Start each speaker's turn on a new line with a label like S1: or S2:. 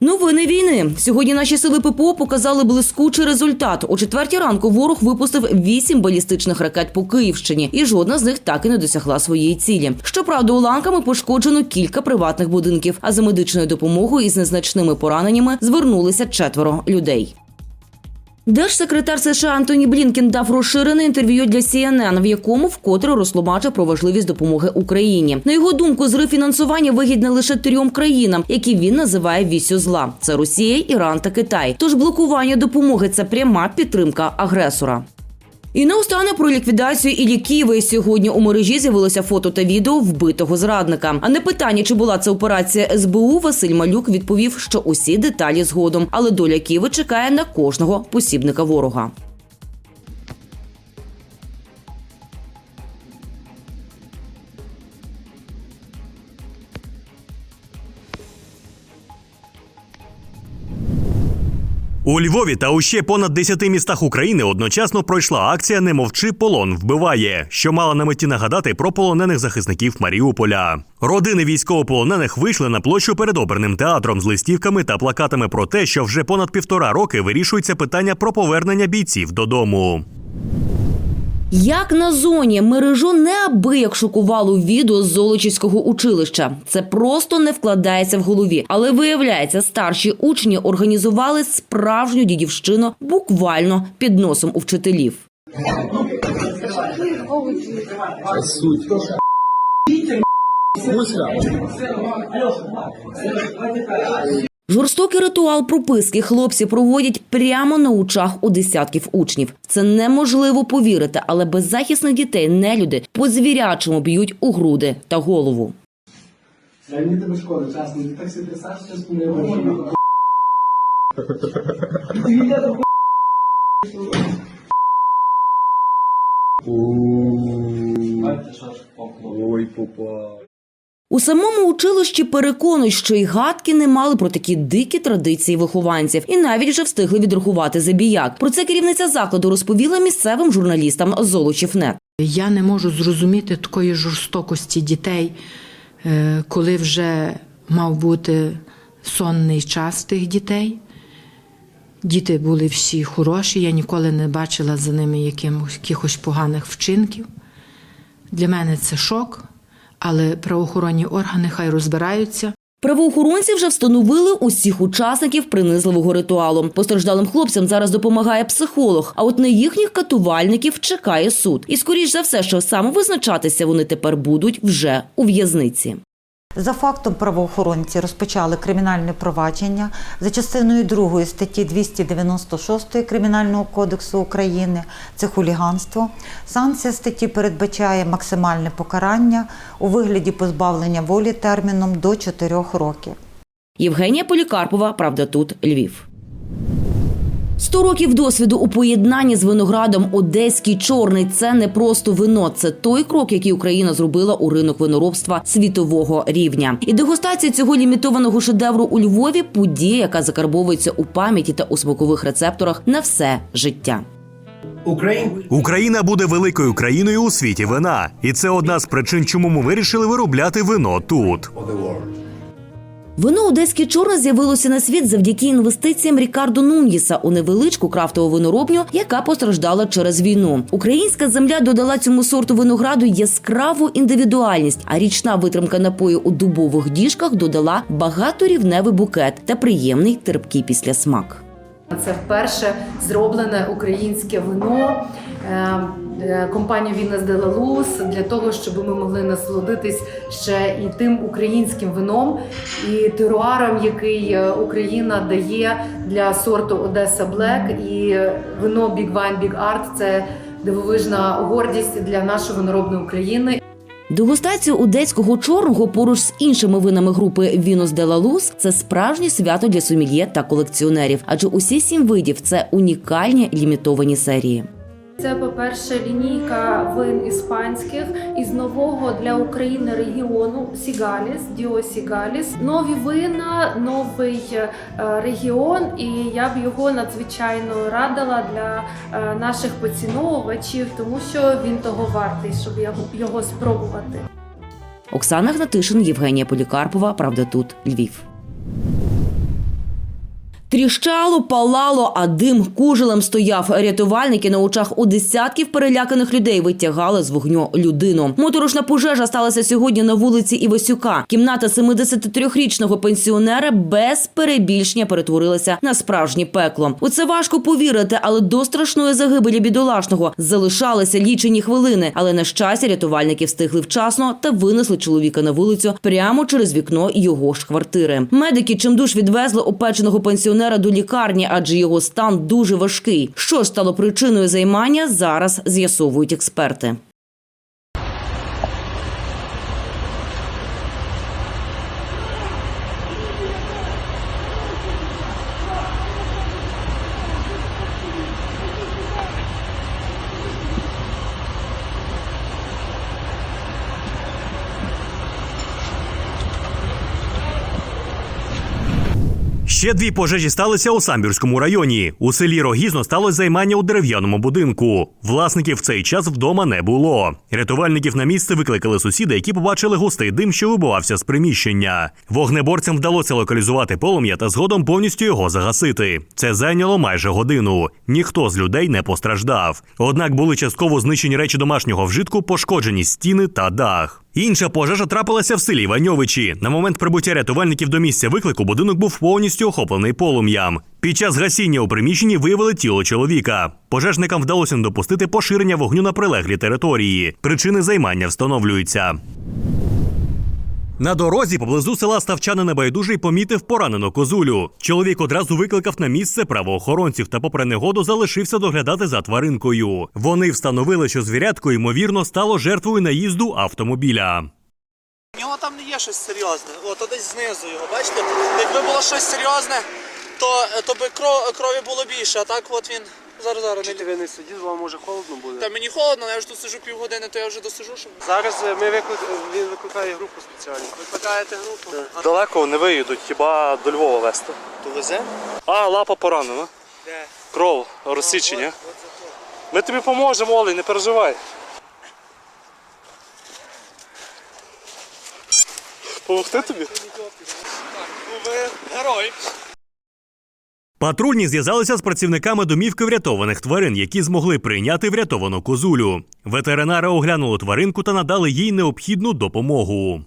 S1: Новини війни сьогодні наші сили ППО показали блискучий результат. О четвертій ранку ворог випустив вісім балістичних ракет по Київщині, і жодна з них так і не досягла своєї цілі. Щоправда, уламками пошкоджено кілька приватних будинків. А за медичною допомогою із незначними пораненнями звернулися четверо людей. Держсекретар США Антоні Блінкен дав розширене інтерв'ю для CNN, в якому вкотре розтлумачив про важливість допомоги Україні. На його думку, зрив фінансування вигідне лише трьом країнам, які він називає вісю зла: це Росія, Іран та Китай. Тож блокування допомоги це пряма підтримка агресора. І наостанок про ліквідацію Іллі Києва. Сьогодні у мережі з'явилося фото та відео вбитого зрадника. А на питання, чи була це операція СБУ, Василь Малюк відповів, що усі деталі згодом, але доля Києва чекає на кожного посібника ворога.
S2: У Львові та у ще понад 10 містах України одночасно пройшла акція Не мовчи полон вбиває, що мала на меті нагадати про полонених захисників Маріуполя. Родини військовополонених вийшли на площу перед оперним театром з листівками та плакатами про те, що вже понад півтора роки вирішується питання про повернення бійців додому.
S1: Як на зоні мережу неабияк шокувало відео з Золочівського училища. Це просто не вкладається в голові. Але виявляється, старші учні організували справжню дідівщину буквально під носом у вчителів.
S3: суть.
S1: Жорстокий ритуал прописки хлопці проводять прямо на очах у десятків учнів. Це неможливо повірити, але беззахисних дітей нелюди по звірячому б'ють у груди та голову.
S4: Мені тебе шкода, чесно, ти так собі трясеш, що спомнив.
S3: Ой, попа.
S1: У самому училищі переконують, що й гадки не мали про такі дикі традиції вихованців, і навіть вже встигли відрахувати забіяк. Про це керівниця закладу розповіла місцевим журналістам Золочівнет.
S5: Я не можу зрозуміти такої жорстокості дітей, е, коли вже мав бути сонний час тих дітей. Діти були всі хороші, я ніколи не бачила за ними якихось поганих вчинків. Для мене це шок, але правоохоронні органи хай розбираються.
S1: Правоохоронці вже встановили усіх учасників принизливого ритуалу. Постраждалим хлопцям зараз допомагає психолог. А от на їхніх катувальників чекає суд. І скоріш за все, що самовизначатися вони тепер будуть вже у в'язниці.
S6: За фактом правоохоронці розпочали кримінальне провадження за частиною 2 статті 296 Кримінального кодексу України. Це хуліганство. Санкція статті передбачає максимальне покарання у вигляді позбавлення волі терміном до 4 років.
S1: Євгенія Полікарпова, правда, тут Львів. Сто років досвіду у поєднанні з виноградом Одеський чорний це не просто вино, це той крок, який Україна зробила у ринок виноробства світового рівня. І дегустація цього лімітованого шедевру у Львові подія, яка закарбовується у пам'яті та у смакових рецепторах на все життя.
S2: Україна буде великою країною у світі вина, і це одна з причин, чому ми вирішили виробляти вино тут.
S1: Вино Одеський чорне з'явилося на світ завдяки інвестиціям Рікардо Нуньєса у невеличку крафтову виноробню, яка постраждала через війну. Українська земля додала цьому сорту винограду яскраву індивідуальність, а річна витримка напою у дубових діжках додала багаторівневий букет та приємний терпкий післясмак.
S7: Це вперше зроблене українське вино е, е, компанія Вінес де ла Лус для того, щоб ми могли насолодитись ще і тим українським вином і теруаром, який е, Україна дає для сорту Одеса Блек. І вино Big Wine Big Art – це дивовижна гордість для нашої виноробної України.
S1: Дегустація одеського чорного поруч з іншими винами групи Вінос де ла – це справжнє свято для сомельє та колекціонерів, адже усі сім видів це унікальні лімітовані серії.
S8: Це, по-перше, лінійка вин іспанських із нового для України регіону Сігаліс, Діо Сігаліс. Нові вина, новий е, регіон, і я б його надзвичайно радила для е, наших поціновувачів, тому що він того вартий, щоб його, його спробувати.
S1: Оксана Гнатишин, Євгенія Полікарпова. Правда, тут Львів. Тріщало, палало, а дим кужелем стояв. Рятувальники на очах у десятків переляканих людей витягали з вогню людину. Моторошна пожежа сталася сьогодні на вулиці Івасюка. Кімната 73-річного пенсіонера без перебільшення перетворилася на справжнє пекло. У це важко повірити, але до страшної загибелі бідолашного залишалися лічені хвилини. Але на щастя, рятувальники встигли вчасно та винесли чоловіка на вулицю прямо через вікно його ж квартири. Медики чимдуж відвезли опеченого пенсіонера до лікарні, адже його стан дуже важкий. Що ж стало причиною займання, зараз з'ясовують експерти.
S2: Ще дві пожежі сталися у Самбірському районі. У селі Рогізно сталося займання у дерев'яному будинку. Власників в цей час вдома не було. Рятувальників на місце викликали сусіди, які побачили густий дим, що вибивався з приміщення. Вогнеборцям вдалося локалізувати полум'я та згодом повністю його загасити. Це зайняло майже годину. Ніхто з людей не постраждав. Однак були частково знищені речі домашнього вжитку, пошкоджені стіни та дах. Інша пожежа трапилася в селі Ваньовичі. На момент прибуття рятувальників до місця виклику будинок був повністю охоплений полум'ям. Під час гасіння у приміщенні виявили тіло чоловіка. Пожежникам вдалося не допустити поширення вогню на прилеглі території. Причини займання встановлюються. На дорозі поблизу села Ставчани Небайдужий помітив поранену козулю. Чоловік одразу викликав на місце правоохоронців та, попри негоду, залишився доглядати за тваринкою. Вони встановили, що звірятко ймовірно стало жертвою наїзду автомобіля.
S9: У нього там не є щось серйозне. От десь знизу його, бачите? Якби було щось серйозне, то, то би кров, крові було більше, а так от він. Зараз зараз не
S3: Ви не сидіть, вам може холодно буде.
S9: Та мені холодно, але я вже тут сижу півгодини, то я вже досижу, щоб.
S3: Зараз е, ми виклик... він викликає групу спеціальну.
S9: Викликаєте групу. А,
S3: Далеко не виїдуть, хіба до Львова вести.
S9: то везе?
S3: А, лапа поранена.
S9: Де?
S3: Кров, розсічення. Ми тобі поможемо, Олей, не переживай. Помогти тобі?
S9: Ну ви герой.
S2: Патрульні зв'язалися з працівниками домівки врятованих тварин, які змогли прийняти врятовану козулю. Ветеринари оглянули тваринку та надали їй необхідну допомогу.